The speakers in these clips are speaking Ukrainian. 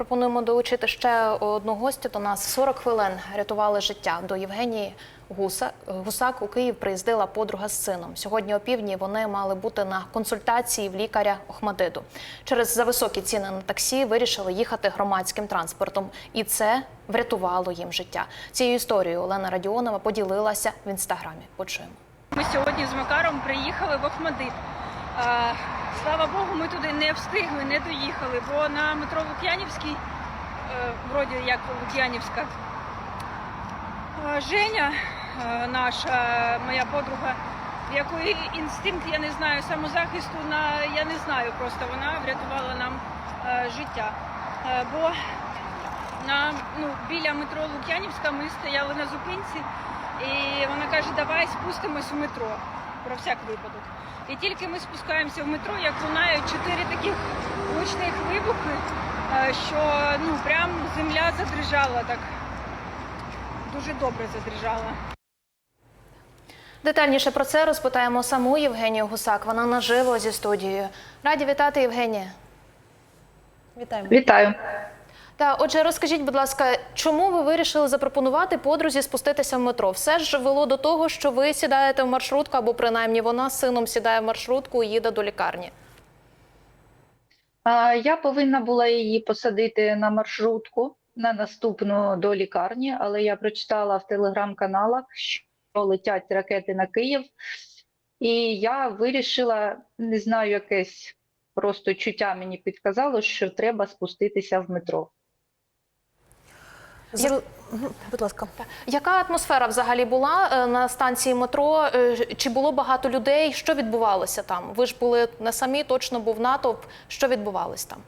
пропонуємо долучити ще одну гостю до нас. 40 хвилин рятували життя до Євгенії Гуса. Гусак у Київ приїздила подруга з сином. Сьогодні опівдні вони мали бути на консультації в лікаря Охмадиду. Через зависокі ціни на таксі вирішили їхати громадським транспортом, і це врятувало їм життя. Цією історією Олена Радіонова поділилася в інстаграмі. Почуємо. Ми сьогодні з Макаром приїхали в Охмадит. Слава Богу, ми туди не встигли, не доїхали, бо на метро Лук'янівській, е, вроді як Лук'янівська, е, Женя, е, наша моя подруга, в якої інстинкт, я не знаю, самозахисту на я не знаю, просто вона врятувала нам е, життя. Е, бо на ну, біля метро Лук'янівська ми стояли на зупинці, і вона каже, давай спустимось в метро про всяк випадок. І тільки ми спускаємося в метро, як лунають чотири таких гучних вибухи, е, що ну прям земля задрижала так. Дуже добре задрижала. Детальніше про це розпитаємо саму Євгенію Гусак. Вона наживо зі студією. Раді вітати, Євгенія. Вітаємо. Вітаю. Та отже, розкажіть, будь ласка, чому ви вирішили запропонувати подрузі спуститися в метро? Все ж вело до того, що ви сідаєте в маршрутку, або принаймні вона з сином сідає в маршрутку і їде до лікарні. Я повинна була її посадити на маршрутку на наступну до лікарні, але я прочитала в телеграм-каналах, що летять ракети на Київ, і я вирішила, не знаю, якесь просто чуття мені підказало, що треба спуститися в метро. Мгм, Будь ласка. Яка атмосфера взагалі була е, на станції метро? Е, Чи було багато людей? Що відбувалося там? Ви ж були не самі, точно був натовп. Що відбувалось там?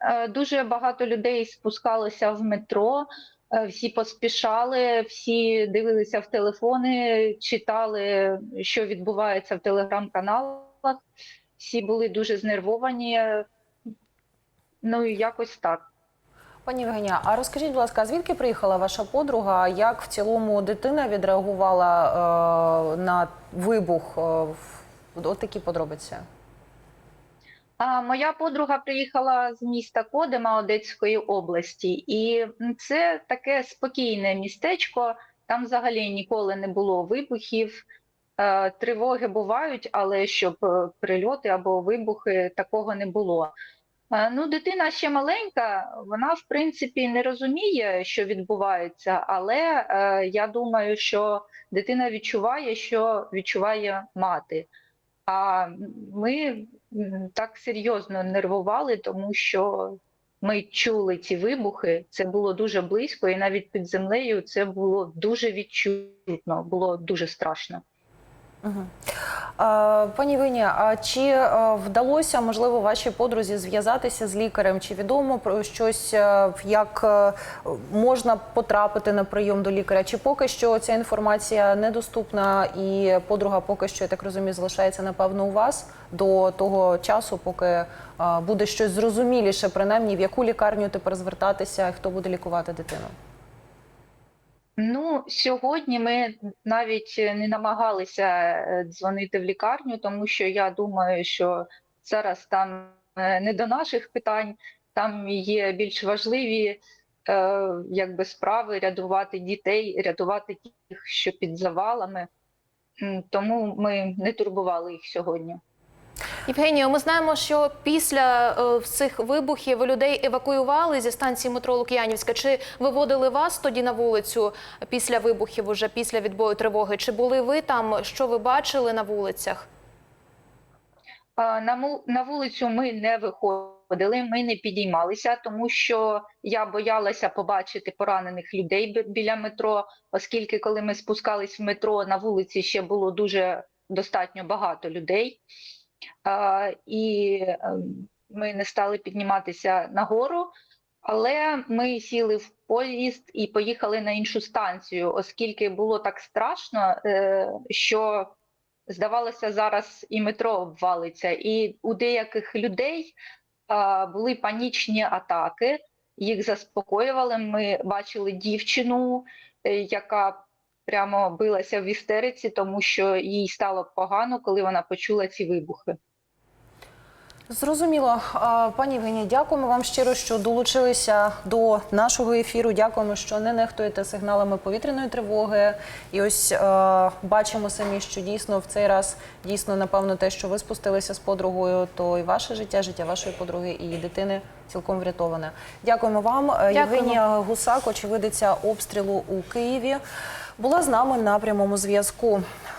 Е, Дуже багато людей спускалося в метро, всі поспішали, всі дивилися в телефони, читали, що відбувається в телеграм-каналах. Всі були дуже знервовані. Ну і якось так. Пані Євгенія, а розкажіть, будь ласка, звідки приїхала ваша подруга? Як в цілому дитина відреагувала е, на вибух? Е, от такі подробиці. Моя подруга приїхала з міста Кодима Одеської області, і це таке спокійне містечко. Там взагалі ніколи не було вибухів. Е, Тривоги бувають, але щоб е, прильоти або вибухи такого не було. Е, Ну, дитина ще маленька, вона в принципі не розуміє, що відбувається, але е, я думаю, що дитина відчуває, що відчуває мати. А ми так серйозно нервували, тому що ми чули ці вибухи. Це було дуже близько, і навіть під землею це було дуже відчутно, було дуже страшно. Пані Євгенія, а чи е, вдалося, можливо, вашій подрузі зв'язатися з лікарем? Чи відомо про щось, е, як е, можна потрапити на прийом до лікаря? Чи поки що ця інформація недоступна, і подруга поки що, я так розумію, залишається напевно у вас до того часу, поки буде щось зрозуміліше, принаймні в яку лікарню тепер звертатися, і хто буде лікувати дитину? Ну, сьогодні ми навіть не намагалися е, дзвонити в лікарню, тому що я думаю, що зараз там е, не до наших питань, там є більш важливі е, якби справи рятувати дітей, рятувати тих, що під завалами. Тому ми не турбували їх сьогодні. Євгенію, ми знаємо, що після е, цих вибухів людей евакуювали зі станції метро Лук'янівська. Чи виводили вас тоді на вулицю після вибухів, уже після відбою тривоги? Чи були ви там? Що ви бачили на вулицях? На вулицю ми не виходили, ми не підіймалися, тому що я боялася побачити поранених людей біля метро, оскільки коли ми спускались в метро, на вулиці ще було дуже достатньо багато людей. І ем, ми не стали підніматися нагору, але ми сіли в поїзд і поїхали на іншу станцію, оскільки було так страшно, е, що здавалося, зараз і метро обвалиться, і у деяких людей були панічні атаки. Їх заспокоювали. Ми бачили дівчину, е, яка прямо билася в істериці, тому що їй стало погано, коли вона почула ці вибухи. Зрозуміло, пані Євгенія, дякуємо вам щиро, що долучилися до нашого ефіру. Дякуємо, що не нехтуєте сигналами повітряної тривоги. І ось е, бачимо самі, що дійсно в цей раз дійсно напевно те, що ви спустилися з подругою, то і ваше життя, життя вашої подруги і її дитини цілком врятоване. Дякуємо вам. Євгенія Гусак, очевидиця обстрілу у Києві, була з нами на прямому зв'язку.